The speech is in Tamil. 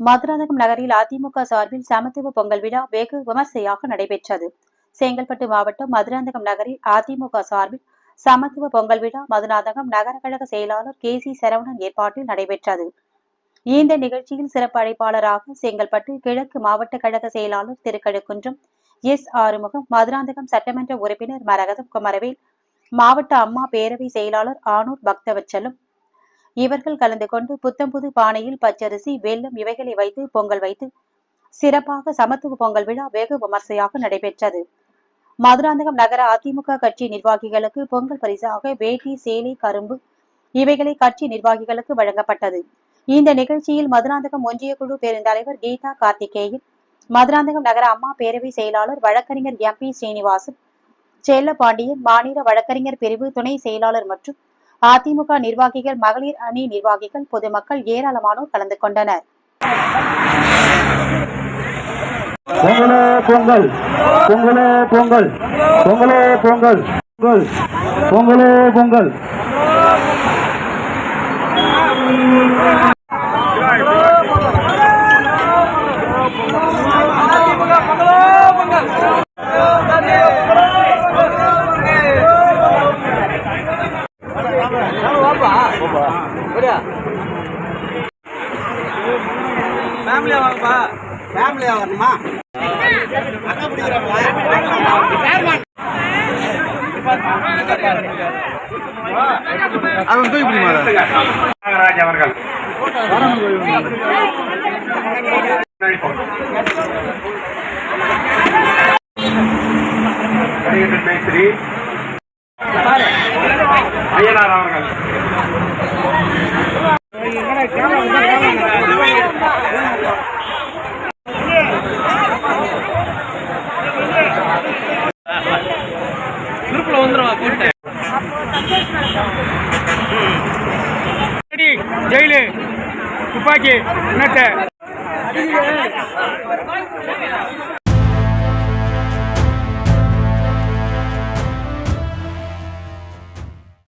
மதுராந்தகம் நகரில் அதிமுக சார்பில் சமத்துவ பொங்கல் விழா வெகு விமர்சையாக நடைபெற்றது. செங்கல்பட்டு மாவட்டம் மதுராந்தகம் நகரில் அதிமுக சார்பில் சமத்துவ பொங்கல் விழா மதுராந்தகம் நகர கழக செயலாளர் கே சி சரவணன் ஏற்பாட்டில் நடைபெற்றது. இந்த நிகழ்ச்சியில் சிறப்பு அழைப்பாளராக செங்கல்பட்டு கிழக்கு மாவட்ட கழக செயலாளர் திருக்கழுக்குன்றம் எஸ் ஆறுமுகம் மதுராந்தகம் சட்டமன்ற உறுப்பினர் மரகதம் குமரவேல் மாவட்ட அம்மா பேரவை செயலாளர் ஆனூர் பக்தவச்சலம் இவர்கள் கலந்து கொண்டு புத்தம்புது பானையில் பச்சரிசி வெல்லம் இவைகளை வைத்து பொங்கல் வைத்து சிறப்பாக சமத்துவ பொங்கல் விழா வெகு விமர்சையாக நடைபெற்றது. மதுராந்தகம் நகர அதிமுக கட்சி நிர்வாகிகளுக்கு பொங்கல் பரிசாக வேட்டி சேலை கரும்பு இவைகளை கட்சி நிர்வாகிகளுக்கு வழங்கப்பட்டது. இந்த நிகழ்ச்சியில் மதுராந்தகம் ஒன்றிய குழு பெருந்தலைவர் கீதா கார்த்திகேயன் மதுராந்தகம் நகர அம்மா பேரவை செயலாளர் வழக்கறிஞர் எம் பி ஸ்ரீனிவாசன் செல்லப்பாண்டியன் மாநில வழக்கறிஞர் பிரிவு துணை செயலாளர் மற்றும் அதிமுக நிர்வாகிகள் மகளிர் அணி நிர்வாகிகள் பொதுமக்கள் ஏராளமானோர் கலந்து கொண்டனர். பொங்கலே பொங்கல் பொங்கலே பொங்கல் பொங்கலே பொங்கல் பொங்கல் பொங்கலே பொங்கல் ஃபேமிலியா வாங்கப்பா. ஃபேமிலியா வரணுமா? அவன் தூக்கி பிடிமா நாகராஜ் அவர்கள். மேஸ்திரி ஐயனார் அவர்கள். குரூப்ல வந்துருவா கூட்டு ஜெயிலு துப்பாக்கி என்னத்தை?